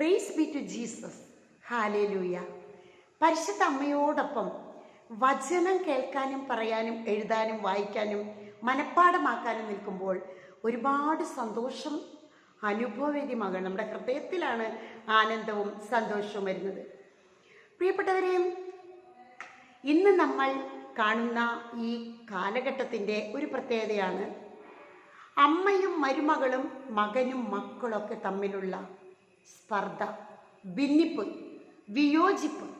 Praise be to Jesus hallelujah പരിശുദ്ധ അമ്മയോടൊപ്പം വചനം കേൾക്കാനും പറയാനും എഴുതാനും വായിക്കാനും മനഃപ്പാടമാക്കാനും നിൽക്കുമ്പോൾ ഒരുപാട് സന്തോഷം അനുഭവവേദ്യമാകണം നമ്മുടെ ഹൃദയത്തിലാണ് ആനന്ദവും സന്തോഷവും വരുന്നത്. പ്രിയപ്പെട്ടവരെ ഇന്ന് നമ്മൾ കാണുന്ന ഈ കാലഘട്ടത്തിന്റെ ഒരു പ്രത്യേകതയാണ് അമ്മയും മരുമകളും മകനും മക്കളൊക്കെ തമ്മിലുള്ള സ്പർദ്ധ. ഭിന്നിപ്പ്. വിയോജിപ്പ്.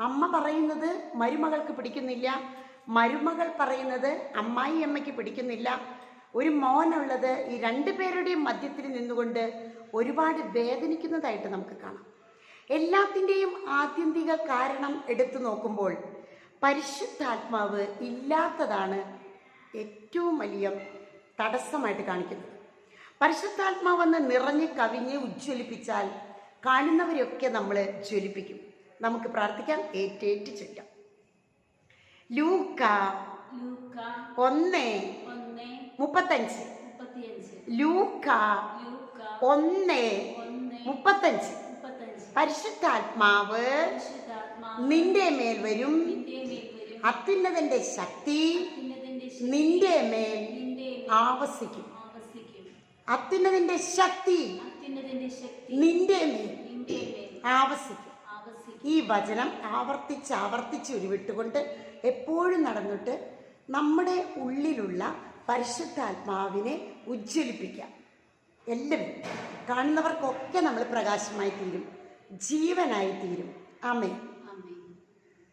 അമ്മ പറയുന്നത് മരുമകൾക്ക് പിടിക്കുന്നില്ല. മരുമകൾ പറയുന്നത് അമ്മായി അമ്മയ്ക്ക് പിടിക്കുന്നില്ല. ഒരു മോനുള്ളത് ഈ രണ്ടു പേരുടെയും മധ്യത്തിൽ നിന്നുകൊണ്ട് ഒരുപാട് വേദനിക്കുന്നതായിട്ട് നമുക്ക് കാണാം. എല്ലാത്തിന്റെയും ആത്യന്തിക കാരണം എടുത്തു നോക്കുമ്പോൾ പരിശുദ്ധാത്മാവ് ഇല്ലാത്തതാണ് ഏറ്റവും വലിയ തടസ്സമായിട്ട് കാണിക്കുന്നത്. പരിശുദ്ധാത്മാവെന്ന് നിറഞ്ഞ് കവിഞ്ഞ് ഉജ്ജ്വലിപ്പിച്ചാൽ കാണുന്നവരെയൊക്കെ നമ്മൾ ജ്വലിപ്പിക്കും. നമുക്ക് പ്രാർത്ഥിക്കാം ഏറ്റേറ്റ് ചൊല്ലാം ലൂക്ക ഒന്ന് മുപ്പത്തഞ്ച്. ലൂക്ക ഒന്ന് മുപ്പത്തഞ്ച്. പരിശുദ്ധാത്മാവ് നിന്റെ മേൽ വരും. അത്യുന്നതന്റെ ശക്തി നിന്റെ മേൽ ആവസിക്കും. അത്യുന്നതിന്റെ ശക്തി നിന്റെ ആവസിക്കും. ഈ വചനം ആവർത്തിച്ച് ആവർത്തിച്ച് ഉരുവിട്ടുകൊണ്ട് എപ്പോഴും നടന്നിട്ട് നമ്മുടെ ഉള്ളിലുള്ള പരിശുദ്ധാത്മാവിനെ ഉജ്ജ്വലിപ്പിക്കാം. എല്ലാവരും കാണുന്നവർക്കൊക്കെ നമ്മൾ പ്രകാശമായി തീരും. ജീവനായി തീരും. ആമേ